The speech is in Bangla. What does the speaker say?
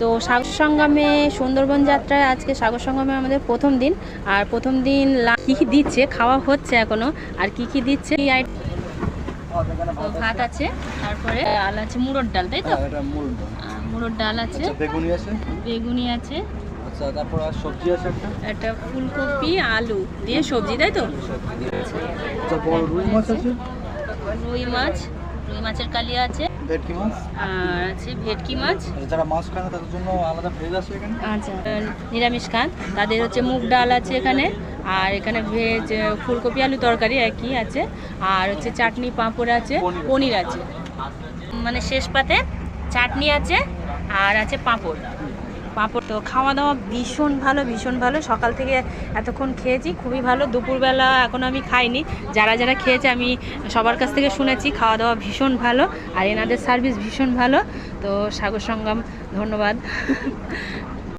তো সাগর সঙ্গমে সুন্দরবন যাত্রায় আজকে সাগর সঙ্গমে আমাদের প্রথম দিন। আর প্রথম দিন কি কি দিচ্ছে খাওয়া হচ্ছে এখনও আর কি কি দিচ্ছে ভাত আছে তারপরে ডাল আছে মুড়োর ডাল তাই তো? হ্যাঁ, মূল ডাল। মুড়োর ডাল আছে। আচ্ছা বেগুনি আছে? বেগুনি আছে। আচ্ছা আছে একটা? ফুলকপি আলু দিয়ে সবজি তাই তো? আচ্ছা রুই মাছ আছে? রুই মাছ রুই মাছের কালিয়া আছে। ভেটকি মাছ? আর আছে ভেটকি মাছ। আচ্ছা যারা মাছ খায় না তাদের জন্য আলাদা ভেজ আছে এখানে? আচ্ছা। নিরামিষ খান। তাদের হচ্ছে মুগ ডাল আছে এখানে। আর এখানে ভেজ ফুলকপি আলু তরকারি একই আছে। আর হচ্ছে চাটনি পাঁপড় আছে। পনির আছে। মানে শেষ পাতে চাটনি আছে আর আছে পাঁপড়। পাঁপড়। তো খাওয়া দাওয়া ভীষণ ভালো ভীষণ ভালো। সকাল থেকে এতক্ষণ খেয়েছি, খুবই ভালো। দুপুরবেলা এখন আমি খাইনি। যারা যারা খেয়েছে আমি সবার কাছ থেকে শুনেছি খাওয়া দাওয়া ভীষণ ভালো আর এনাদের সার্ভিস ভীষণ ভালো। তো সাগর সঙ্গম, ধন্যবাদ।